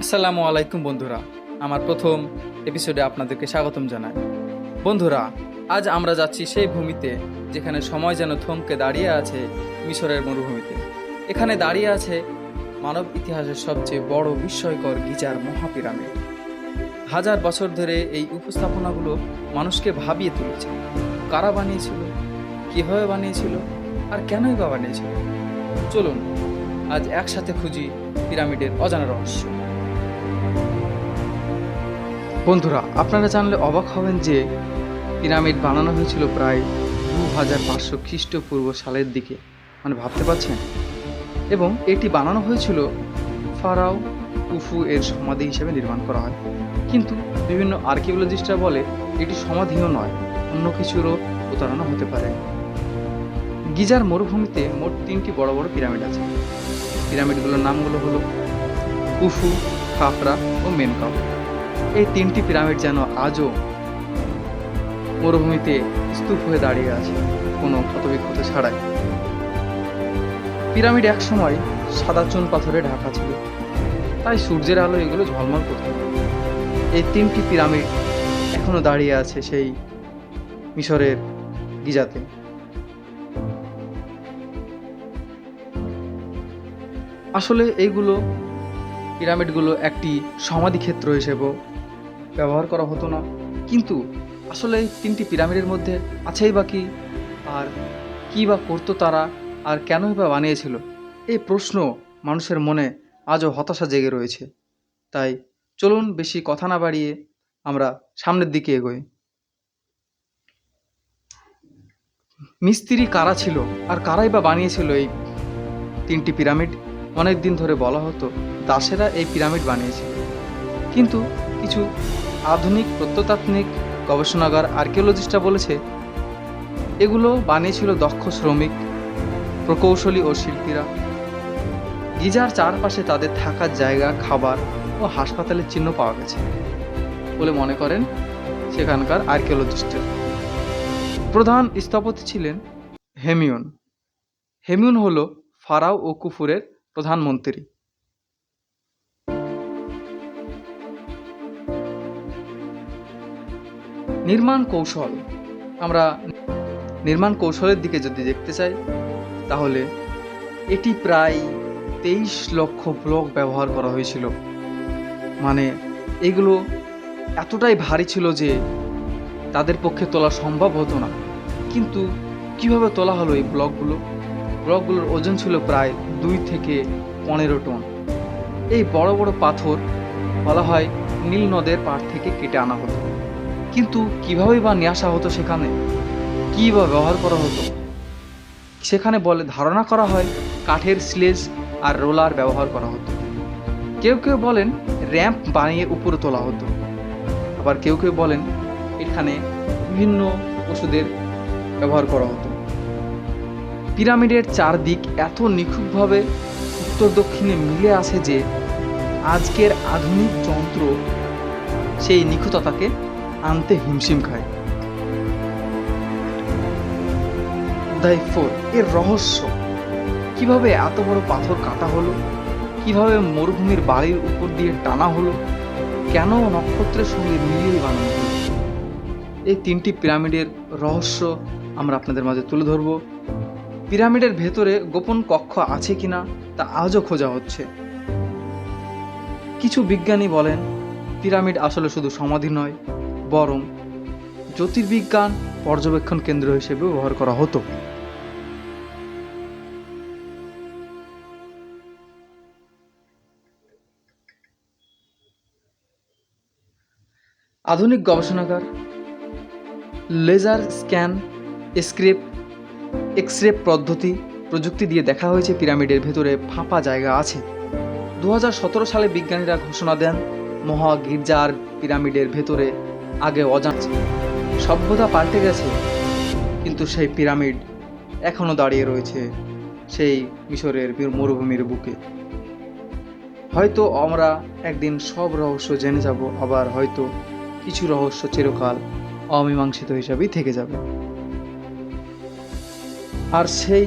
আসসালামু আলাইকুম বন্ধুরা। আমার প্রথম এপিসোডে আপনাদেরকে স্বাগতম জানাই। বন্ধুরা, আজ আমরা যাচ্ছি সেই ভূমিতে যেখানে সময় যেন থমকে দাঁড়িয়ে আছে মিশরের মরুভূমিতে। এখানে দাঁড়িয়ে আছে মানব ইতিহাসের সবচেয়ে বড় বিস্ময়কর গিজার মহাপিরামিড। হাজার বছর ধরে এই উপস্থাপনাগুলো মানুষকে ভাবিয়ে তুলেছে। কারা বানিয়েছিল? কীভাবে বানিয়েছিল? আর কেনই বা বানিয়েছিল? চলুন, আজ একসাথে খুঁজি পিরামিডের অজানা রহস্য। বন্ধুরা, আপনারা জানলে অবাক হবেন যে পিরামিড বানানো হয়েছিল প্রায় দু হাজার পাঁচশো খ্রিস্টপূর্ব সালের দিকে। মানে ভাবতে পারছেন? এবং এটি বানানো হয়েছিল ফারাও উফু এর সমাধি হিসেবে নির্মাণ করা হয়। কিন্তু বিভিন্ন আর্কিওলজিস্টরা বলে এটি সমাধিও নয়, অন্য কিছুরও প্রতারণা হতে পারে। গিজার মরুভূমিতে মোট তিনটি বড় বড় পিরামিড আছে। পিরামিডগুলোর নামগুলো হলো উফু খাফরা ও মেনকাও এই তিনটি পিরামিড যেন আজও মরুভূমিতে স্তূপ হয়ে দাঁড়িয়ে আছে, কোনো ক্ষতবিক্ষত ছাড়াই। পিরামিড এক সময় সাদা চুন পাথরে ঢাকা ছিল, তাই সূর্যের আলো এগুলো ঝলমল করত। এই তিনটি পিরামিড এখনও দাঁড়িয়ে আছে সেই মিশরের গিজাতে। আসলে এইগুলো পিরামিডগুলো একটি সমাধিক্ষেত্র হিসেবেও ব্যবহার করা হতো না। কিন্তু আসলে তিনটি পিরামিডের মধ্যে আছেই বা কি? আর কী বা করতো তারা? আর কেনই বা বানিয়েছিল? এই প্রশ্ন মানুষের মনে আজও হতাশা জেগে রয়েছে। তাই চলুন বেশি কথা না বাড়িয়ে আমরা সামনের দিকে এগোই। মিস্ত্রি কারা ছিল? আর কারাই বা বানিয়েছিল এই তিনটি পিরামিড? অনেক দিন ধরে বলা হতো, দাসেরা এই পিরামিড বানিয়েছিল কিন্তু কিছু আধুনিক প্রত্নতাত্ত্বিক গবেষণাগার আর্কিওলজিস্টরা বলেছে, এগুলো বানিয়েছিল দক্ষ শ্রমিক, প্রকৌশলী ও শিল্পীরা। গিজার চারপাশে তাদের থাকার জায়গা, খাবার ও হাসপাতালের চিহ্ন পাওয়া গেছে বলে মনে করেন সেখানকার আর্কিওলজিস্টরা। প্রধান স্থপতি ছিলেন হেমিয়ন। হেমিয়ন হলো ফারাও ও কুফুরের প্রধানমন্ত্রী। নির্মাণ কৌশল। আমরা নির্মাণ কৌশলের দিকে যদি দেখতে চাই, তাহলে এটি প্রায় তেইশ লক্ষ ব্লক ব্যবহার করা হয়েছিল। মানে এগুলো এতটাই ভারী ছিল যে তাদের পক্ষে তোলা সম্ভব হতো না। কিন্তু কীভাবে তোলা হলো এই ব্লকগুলো? ব্লকগুলোর ওজন ছিল প্রায় দুই থেকে পনেরো টন। এই বড় বড় পাথর বলা হয় নীল নদের পাড় থেকে কেটে আনা হতো। কিন্তু কীভাবে বা নিয়ে আসা হতো সেখানে? কী বা ব্যবহার করা হতো? সেখানে বলে ধারণা করা হয় কাঠের স্লেজ আর রোলার ব্যবহার করা হতো। কেউ কেউ বলেন র্যাম্প বানিয়ে উপরে তোলা হতো। আবার কেউ কেউ বলেন এখানে বিভিন্ন ওষুধের ব্যবহার করা হতো। পিরামিডের চারদিক এত নিখুঁতভাবে উত্তর দক্ষিণে মিলে আসে যে আজকের আধুনিক যন্ত্র সেই নিখুঁততাকে আনতে হিমশিম খায়। দাই ফোর এর রহস্য। কীভাবে এত বড় পাথর কাটা হলো? কীভাবে মরুভূমির বাড়ির উপর দিয়ে টানা হলো? কেন নক্ষত্রের সঙ্গে মিলিয়ে বানানো হলো? এই তিনটি পিরামিডের রহস্য আমরা আপনাদের মাঝে তুলে ধরব। পিরামিডের ভেতরে গোপন কক্ষ আছে কিনা তা আজও খোঁজা হচ্ছে। কিছু বিজ্ঞানী বলেন, পিরামিড আসলে শুধু সমাধি নয়, বরং জ্যোতির্বিজ্ঞান পর্যবেক্ষণ কেন্দ্র হিসেবে ব্যবহার করা হতো। আধুনিক গবেষণাগার, laser scan scrap X ray পদ্ধতি, প্রযুক্তি দিয়ে দেখা হয়েছে পিরামিডের ভেতরে ফাঁপা জায়গা আছে। দু হাজার সতেরো সালে বিজ্ঞানীরা ঘোষণা দেন মহা গির্জার পিরামিডের ভেতরে আগে অজানা সভ্যতা পাল্টে গেছে, কিন্তু সেই পিরামিড এখনও দাঁড়িয়ে রয়েছে সেই মিশরের মরুভূমির বুকে। হয়তো আমরা একদিন সব রহস্য জেনে যাব, আবার হয়তো কিছু রহস্য চিরকাল অমীমাংসিত হিসাবেই থেকে যাবে। আর সেই